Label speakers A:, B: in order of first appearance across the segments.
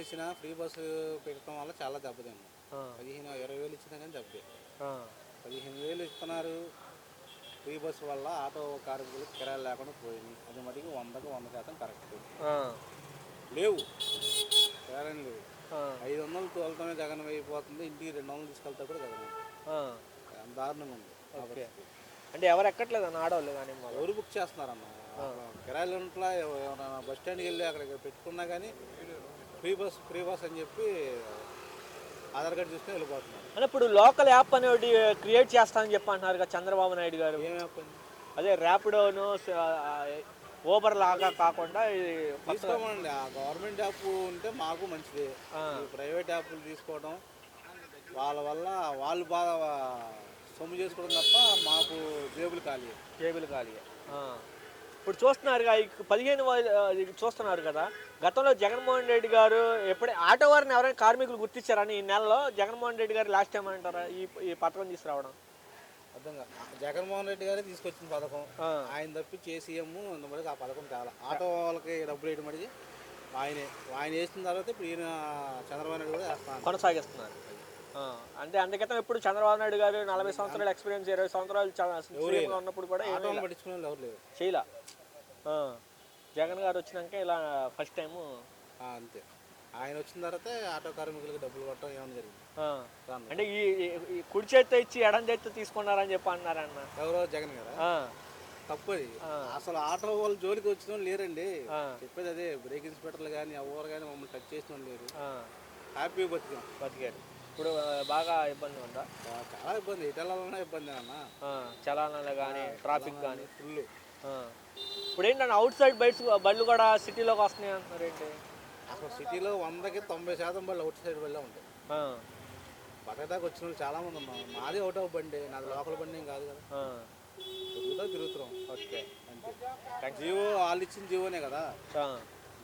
A: వేసినా free bus పెట్టడం వల్ల చాలా దెబ్బతిన్నాం.
B: ఆ,
A: పదిహేను ఇరవై వేలు ఇచ్చినా కానీ దెబ్బే. పదిహేను వేలు ఇస్తున్నారు. ఫ్రీ బస్సు వల్ల ఆటో కార్మికులకు కిరాయి లేకుండా పోయింది అది మటుకు వందకు వంద శాతం కరెక్ట్. లేవు. కిరాయిలు లేవు. ఐదు వందలు తోలటమే జగన్ అయిపోతుంది ఇంటికి రెండు వందలు తీసుకెళ్తా కూడా జగన్. దారుణంగా ఉంది
B: ఓకే. అంటే ఎవరు ఎక్కట్లేదు అన్న ఆడవాళ్ళు కానీ
A: ఎవరు బుక్ చేస్తున్నారన్న? కిరాయిలు ఏమైనా బస్ స్టాండ్కి వెళ్ళి అక్కడికి పెట్టుకున్నా కానీ ఫ్రీ బస్ ఫ్రీ బస్ అని చెప్పి ఆధార్ కార్డు తీసుకుని వెళ్ళిపోతున్నారు.
B: అంటే ఇప్పుడు లోకల్ యాప్ అనేది క్రియేట్ చేస్తానని చెప్పి అంటున్నారు కదా చంద్రబాబు నాయుడు గారు.
A: ఏమైపోయింది
B: అదే ర్యాపిడోను ఓబర్ లాగా కాకుండా
A: తీసుకోమండి. ఆ గవర్నమెంట్ యాప్ ఉంటే మాకు మంచిదే. ఈ ప్రైవేట్ యాప్లు తీసుకోవడం వాళ్ళ వల్ల వాళ్ళు బాగా సొమ్ము చేసుకోవడం తప్ప మాకు జేబులు ఖాళీ.
B: కేబుల్ ఖాళీ. ఇప్పుడు చూస్తున్నారు ఈ పదిహేను చూస్తున్నారు కదా. గతంలో జగన్మోహన్ రెడ్డి గారు ఎప్పుడే ఆటో వారిని ఎవరైనా కార్మికులు గుర్తించారని ఈ నెలలో జగన్మోహన్ రెడ్డి గారు లాస్ట్ టైం అంటారా ఈ ఈ పథకం తీసుకురావడం?
A: అర్థం కాదు. జగన్మోహన్ రెడ్డి గారే తీసుకొచ్చిన పథకం. ఆయన తప్పి చేసీఎం మటుకు ఆ పథకం చాలా. ఆటో వాళ్ళకి డబ్బులు వేయడం మటుకి ఆయనే. ఆయన వేసిన తర్వాత ఇప్పుడు ఈయన చంద్రబాబు నాయుడు కూడా
B: కొనసాగిస్తున్నారు. అంటే అందుకతం ఎప్పుడు చంద్రబాబు నాయుడు గారు నలభై సంవత్సరాల ఎక్స్పీరియన్స్ ఇరవై సంవత్సరాలు సీఎంగా ఉన్నప్పుడు కూడా చేయలా. ఆ, జగన్ గారు వచ్చినాక ఇలా ఫస్ట్
A: ఆ, అంతే. ఆయన వచ్చిన తర్వాత ఆటో కార్మికులకు డబ్బులు కొట్టడం ఏమైనా జరిగింది.
B: అంటే ఈ కుడి చేత్తో ఇచ్చి ఎడం చేత్తో తీసుకున్నారని చెప్పి అన్నారన్న
A: ఎవరో జగన్
B: ఆ,
A: తప్పది. అసలు ఆటో వాళ్ళు జోలికి వచ్చిన లేరండి. చెప్పేది అదే బ్రేక్ ఇన్స్పెక్టర్లు కానీ ఎవరు కానీ మమ్మల్ని టచ్ చేసిన లేరు.
B: ఆ,
A: హ్యాపీ బతికాం.
B: బతికారు. ఇప్పుడు బాగా ఇబ్బంది ఉందా?
A: చాలా ఇబ్బంది. వెళ్ళాలన్నా ఇబ్బంది అన్న.
B: చలానాలు కానీ ట్రాఫిక్ కానీ
A: ఫుల్
B: ఇప్పుడు ఏంటంటే అవుట్ సైడ్ బైట్స్ బళ్ళు కూడా సిటీలోకి వస్తున్నాయి అంటున్నారు ఏంటి
A: అసలు సిటీలో వందకి తొంభై శాతం బళ్ళు అవుట్ సైడ్ బళ్ళే ఉంటాయి. పక్కదాకా వచ్చిన వాళ్ళు చాలా మంది ఉన్నాం మాది అవుట్ ఆఫ్ బండి నాది లోకల్ బండి ఏం కాదు కదా. తిరుగుతా తిరుగుతున్నాం.
B: ఓకే.
A: అంతే. జీవో వాళ్ళు ఇచ్చిన జీవోనే కదా.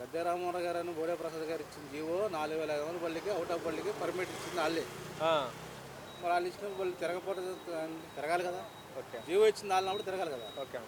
A: గద్దె రామోహన్ గారు అని బోడే ప్రసాద్ గారు ఇచ్చిన జీవో నాలుగు వేల ఐదు వందల బళ్ళకి అవుట్ ఆఫ్ బళ్ళకి పర్మిట్ ఇచ్చింది వాళ్ళే. మరి వాళ్ళు ఇచ్చిన బళ్ళు తిరగకపోతే తిరగాలి కదా.
B: ఓకే.
A: జీవో ఇచ్చింది వాళ్ళనప్పుడు తిరగాలి కదా.
B: ఓకే.